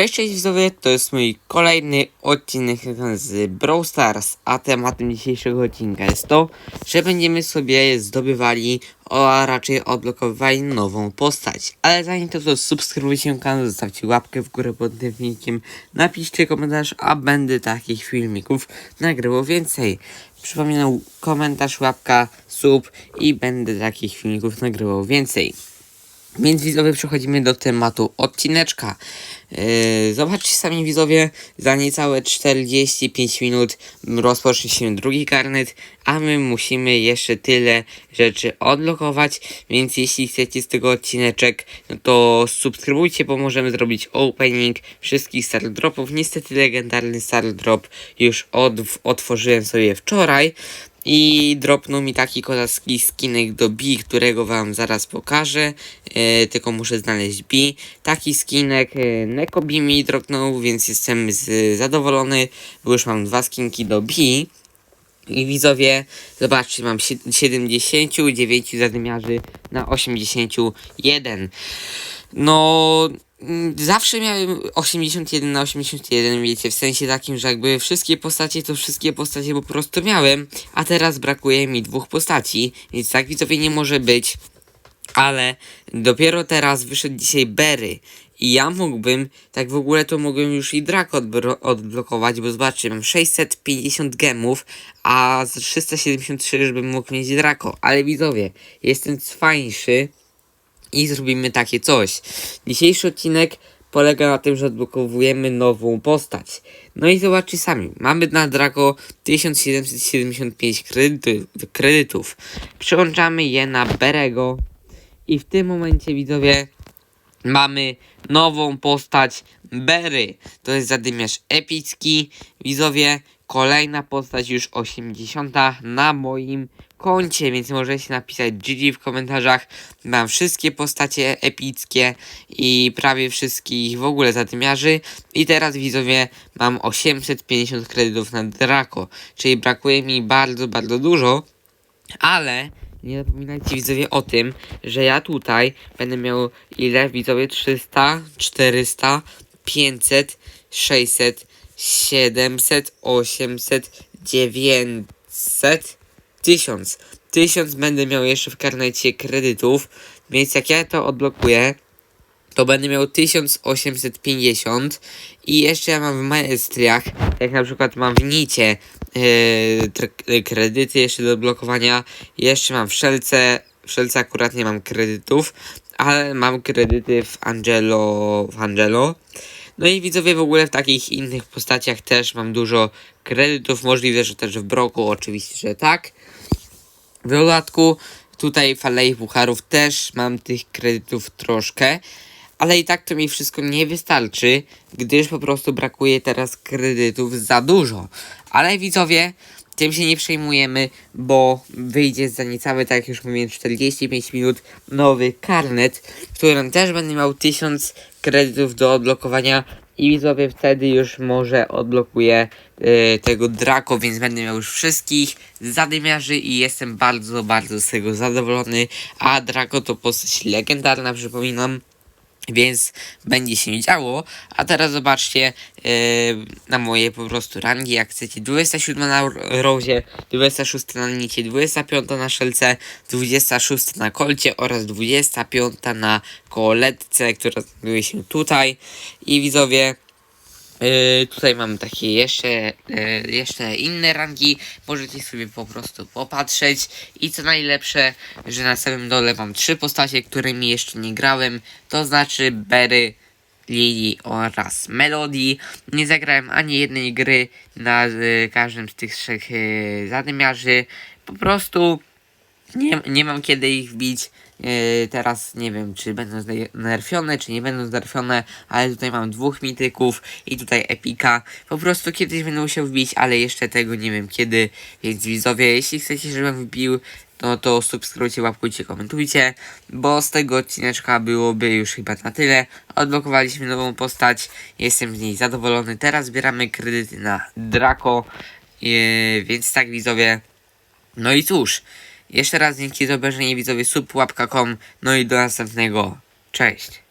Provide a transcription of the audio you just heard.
Cześć, cześć widzowie, to jest mój kolejny odcinek z Brawl Stars, a tematem dzisiejszego odcinka jest to, że będziemy sobie zdobywali, a raczej odblokowywali nową postać. Ale zanim to, to subskrybujcie kanał, zostawcie łapkę w górę pod tym filmikiem, napiszcie komentarz, a będę takich filmików nagrywał więcej. Przypominam, komentarz, łapka, sub i będę takich filmików nagrywał więcej. Więc widzowie przechodzimy do tematu odcineczka. Yy, zobaczcie sami widzowie, za niecałe 45 minut rozpocznie się drugi karnet, a my musimy jeszcze tyle rzeczy odblokować, więc jeśli chcecie z tego odcineczek, no to subskrybujcie, bo możemy zrobić opening wszystkich star dropów. Niestety legendarny star drop już od, otworzyłem sobie wczoraj, i dropnął mi taki kozacki skinek do B, którego wam zaraz pokażę. E, tylko muszę znaleźć B. Taki skinek e, Neko mi dropnął, więc jestem z, zadowolony, bo już mam dwa skinki do B. I widzowie, zobaczcie, mam si- 79 zadymiarzy na 81. No, zawsze miałem 81 na 81, wiecie, w sensie takim, że jakby wszystkie postacie, to wszystkie postacie po prostu miałem, a teraz brakuje mi dwóch postaci, więc tak widzowie nie może być. Ale dopiero teraz wyszedł dzisiaj Berry. I ja mógłbym, tak w ogóle to mogłem już i Draco odblokować, bo zobaczcie, mam 650 gemów, a z 373 żebym mógł mieć Draco. Ale widzowie, jestem cwańszy i zrobimy takie coś. Dzisiejszy odcinek polega na tym, że odblokowujemy nową postać. No i zobaczcie sami, mamy na Draco 1775 kredyty, kredytów. Przyłączamy je na Berego i w tym momencie widzowie mamy nową postać Berry. To jest zadymiarz epicki. Widzowie, kolejna postać już 80 na moim koncie, więc możecie napisać GG w komentarzach. Mam wszystkie postacie epickie i prawie wszystkich w ogóle zadymiarzy. I teraz widzowie mam 850 kredytów na Draco, czyli brakuje mi bardzo, bardzo dużo. Ale nie zapominajcie widzowie o tym, że ja tutaj będę miał ile widzowie 300, 400, 500, 600, 700, 800, 900, 1000. 1000 będę miał jeszcze w karnecie kredytów, więc jak ja to odblokuję, to będę miał 1850 i jeszcze ja mam w maestriach, jak na przykład mam w nicie yy, kredyty jeszcze do odblokowania, jeszcze mam w szelce, w szelce akurat nie mam kredytów, ale mam kredyty w Angelo, w Angelo. No i widzowie w ogóle w takich innych postaciach też mam dużo kredytów, możliwe, że też w Broku, oczywiście, że tak. W dodatku tutaj w Alei Pucharów też mam tych kredytów troszkę, ale i tak to mi wszystko nie wystarczy, gdyż po prostu brakuje teraz kredytów za dużo. Ale widzowie, tym się nie przejmujemy, bo wyjdzie za niecałe, tak jak już mówiłem, 45 minut nowy karnet, w którym też będę miał 1000 kredytów do odblokowania i widzowie wtedy już może odblokuję y, tego Draco, więc będę miał już wszystkich zadymiarzy i jestem bardzo, bardzo z tego zadowolony, a Draco to postać legendarna, przypominam. Więc będzie się działo. A teraz zobaczcie yy, na moje po prostu rangi. Jak chcecie 27 na Rozie, 26 na Nicie, 25 na Szelce, 26 na Kolcie oraz 25 na Koletce, która znajduje się tutaj. I widzowie, Yy, tutaj mam takie jeszcze, yy, jeszcze inne rangi. Możecie sobie po prostu popatrzeć. I co najlepsze, że na samym dole mam trzy postacie, którymi jeszcze nie grałem. To znaczy Berry, Lily oraz Melody. Nie zagrałem ani jednej gry na yy, każdym z tych trzech yy, zadymiarzy. Po prostu nie, nie mam kiedy ich wbić. Yy, teraz nie wiem, czy będą znerfione, czy nie będą znerfione, ale tutaj mam dwóch mityków i tutaj epika. Po prostu kiedyś będę musiał wbić, ale jeszcze tego nie wiem kiedy. Więc widzowie, jeśli chcecie, żebym wbił, no to subskrybujcie, łapkujcie, komentujcie, bo z tego odcineczka byłoby już chyba na tyle. Odblokowaliśmy nową postać, jestem z niej zadowolony. Teraz zbieramy kredyty na Draco, yy, więc tak widzowie. No i cóż, jeszcze raz dzięki za obejrzenie widzowie sub, no i do następnego. Cześć.